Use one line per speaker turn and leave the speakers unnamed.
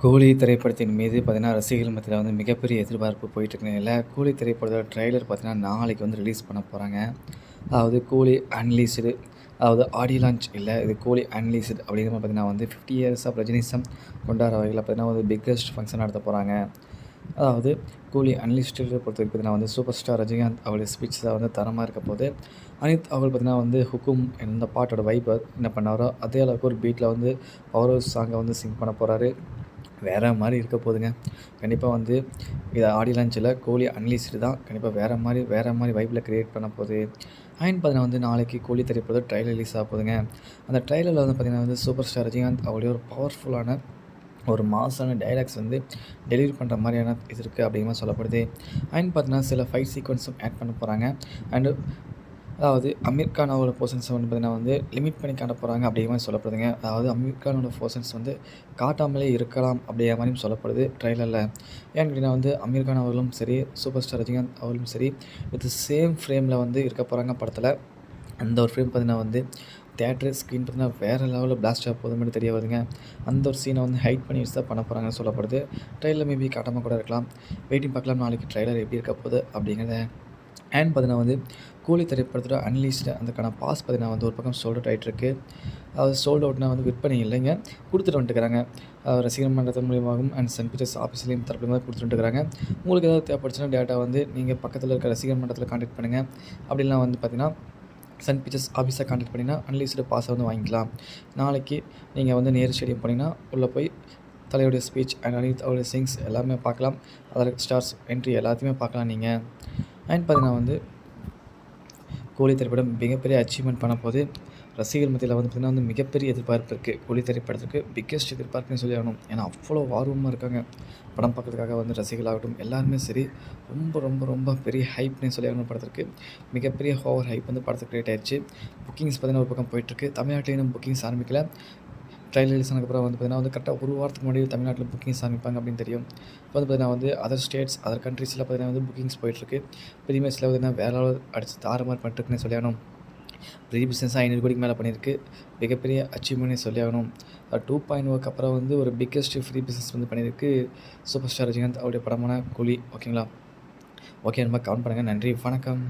கூலி திரைப்படத்தின் மீது பார்த்தீங்கன்னா ரசிகர்கள் மத்தியில் வந்து மிகப்பெரிய எதிர்பார்ப்பு போயிட்டுருக்க நிலையில் கூலி திரைப்படத்தோட ட்ரெய்லர் பார்த்தீங்கன்னா நாளைக்கு வந்து ரிலீஸ் பண்ண போகிறாங்க அதாவது கூலி அன்லீஸ்டு அதாவது ஆடியோ லான்ச் இல்லை இது கூலி அன்லீஸ்டு அப்படிங்கிற மாதிரி பார்த்தீங்கன்னா வந்து ஃபிஃப்டி இயர்ஸ் ஆஃப் ரஜினிசம் கொண்டாட வகையில் பார்த்தீங்கன்னா வந்து பிக்கஸ்ட் ஃபங்க்ஷன் நடத்த போகிறாங்க அதாவது கூலி அன்லிஸ்டட் பொறுத்த வரைக்கும் பார்த்தீங்கன்னா வந்து சூப்பர் ஸ்டார் ரஜினிகாந்த் அவருடைய ஸ்பீச் தான் வந்து தரமாக இருக்க போது அனித் அவர் பார்த்தீங்கன்னா வந்து ஹுக்கும் இந்த பாட்டோட வைப்பை என்ன பண்ணாரோ அதே அளவுக்கு ஒரு பீட்டில் வந்து பவர் சாங்கை வந்து சிங் பண்ண போகிறாரு வேறு மாதிரி இருக்க போகுதுங்க கண்டிப்பாக வந்து இது ஆடி லான்ச்சில் கோலி அன்லீஸ்டு தான் கண்டிப்பாக வேறு மாதிரி வேறு மாதிரி வைப்பில் க்ரியேட் பண்ண போகுது அயன் பார்த்தீங்கன்னா வந்து நாளைக்கு கோலி திரைப்படம் ட்ரைலர் ரிலீஸ் ஆக போதுங்க. அந்த ட்ரைலரில் வந்து பார்த்திங்கன்னா வந்து சூப்பர் ஸ்டார் ரஜினிகாந்த் அவருடைய ஒரு பவர்ஃபுல்லான ஒரு மாசான டைலாக்ஸ் வந்து டெலிவரி பண்ணுற மாதிரியான இது இருக்குது அப்படிங்கிற சொல்லப்படுது. அண்ட் பார்த்தீங்கன்னா சில ஃபைட் சீக்வன்ஸும் ஆட் பண்ண போகிறாங்க அண்டு அதாவது அமீர்கானோட அவரோட போர்ஷன்ஸை வந்து பார்த்திங்கன்னா வந்து லிமிட் பண்ணி காட்ட போகிறாங்க அப்படிங்கிற மாதிரி சொல்லப்படுதுங்க. அதாவது அமீர்கானோட போர்ஷன்ஸ் வந்து காட்டாமலே இருக்கலாம் அப்படிங்கிற மாதிரியும் சொல்லப்படுது ட்ரெய்லரில் ஏன்னு கேட்டிங்கன்னா வந்து அமீர்கான் அவர்களும் சரி சூப்பர் ஸ்டார் ரஜினிகாந்த் அவர்களும் சரி வித் சேம் ஃப்ரேமில் வந்து இருக்க போகிறாங்க படத்தில். அந்த ஒரு ஃப்ரேம் பார்த்திங்கன்னா வந்து தேட்ரு ஸ்க்ரீன் பார்த்தீங்கன்னா வேறு லெவலில் பிளாஸ்ட் ஆக போகுது மாதிரி தெரிய வருதுங்க. அந்த ஒரு சீனை வந்து ஹைட் பண்ணி வச்சு தான் பண்ண போகிறாங்கன்னு சொல்லப்படுது. ட்ரெயிலில் மேபி காட்டாமல் கூட இருக்கலாம். வெயிட்டிங் பார்க்கலாம் நாளைக்கு ட்ரெய்லர் எப்படி இருக்க போகுது அப்படிங்கிறத அண்ட் பார்த்தீங்கன்னா வந்து கூலி திரைப்படத்தோட அன்லீஸ்டு அதுக்கான பாஸ் பார்த்தீங்கன்னா வந்து ஒரு பக்கம் சோல்ட் அவுட் ஆகிட்டுருக்கு அது சோல்ட் அவுட்னா வந்து விற்பனை இல்லைங்க. கொடுத்துட்டு வந்துட்டுருக்காங்க. ரசிகர் மன்றத்தின் மூலியமாகவும் அண்ட் சன் பிக்சர்ஸ் ஆஃபீஸ்லேயும் தரப்புலையும் கொடுத்துட்டு வந்துட்டுருக்காங்க. உங்களுக்கு ஏதாவது தேவைப்படுச்சுன்னா டேட்டா வந்து நீங்கள் பக்கத்தில் இருக்க ரசிகர் மன்றத்தில் காண்டாக்ட் பண்ணுங்கள் அப்படிலாம் வந்து பார்த்தீங்கன்னா சென்ட் பீச்சர்ஸ் ஆஃபீஸை காண்டாக்ட் பண்ணிங்கன்னா அன்லீஸ்டு பாஸை வந்து வாங்கிக்கலாம். நாளைக்கு நீங்கள் வந்து நேரு ஸ்டேடியம் போனீங்கன்னா உள்ளே போய் தலையுடைய ஸ்பீச் அண்ட் அனித் அவருடைய சிங்ஸ் எல்லாமே பார்க்கலாம். அதில் ஸ்டார்ஸ் என்ட்ரி எல்லாத்தையுமே பார்க்கலாம் நீங்கள் அண்ட் பார்த்தீங்கன்னா வந்து கோழி திரைப்படம் மிகப்பெரிய அச்சீவ்மெண்ட் பண்ண போது ரசிகர் மத்தியில் வந்து பார்த்திங்கன்னா வந்து மிகப்பெரிய எதிர்பார்ப்பு இருக்குது கோழி திரைப்படத்துக்கு பிக்கெஸ்ட் எதிர்பார்ப்புன்னு சொல்லி ஆகணும். ஏன்னா அவ்வளோ ஆர்வமாக இருக்காங்க. படம் பார்க்கறதுக்காக வந்து ரசிகர்களாகட்டும் எல்லாருமே சரி ரொம்ப ரொம்ப ரொம்ப பெரிய ஹைப்னே சொல்லி ஆகணும் படத்துக்கு மிகப்பெரிய ஹோவர் ஹைப் வந்து படத்துக்கு கிரியேட் ஆயிடுச்சு புக்கிங்ஸ் பார்த்திங்கன்னா ஒரு பக்கம் போயிட்டுருக்கு தமிழ்நாட்டிலையும் புக்கிங்ஸ் ஆரம்பிக்கல. ட்ரையல் ரிலீஸ் ஆனதுக்கப்புறம் வந்து பார்த்திங்கன்னா வந்து கரெக்டாக ஒரு வாரத்துக்கு முன்னாடி தமிழ்நாட்டில் புக்கிங்ஸ் ஆரம்பிப்பாங்க அப்படின்னு தெரியும். இப்போ வந்து பார்த்திங்கன்னா வந்து அதர் ஸ்டேட்ஸ் அதர் கண்ட்ரீஸில் பார்த்திங்கன்னா வந்து புக்கிங்ஸ் போயிட்டுருக்கு. ப்ரீமியர்ஸில் பார்த்திங்கன்னா வேலை அடிச்சு தாறு மாதிரி பண்ணிட்டுருக்குன்னு சொல்லி ஆகணும். ப்ரீ பிஸ்னஸ் ஐநூறு கோடிக்கு மேலே பண்ணியிருக்கு. மிகப்பெரிய அச்சீவ்மெண்ட்னே சொல்லியாகணும் டூ பாயிண்ட் ஒர்க் அப்புறம் வந்து ஒரு பிக்கெஸ்ட் ஃப்ரீ பிஸ்னஸ் வந்து பண்ணியிருக்கு. சூப்பர் ஸ்டார் ரஜினிகாந்த் அவருடைய படமான கூலி ஓகேங்களா? ஓகே நம்ம கவுண்ட் பண்ணுங்கள் நன்றி வணக்கம்.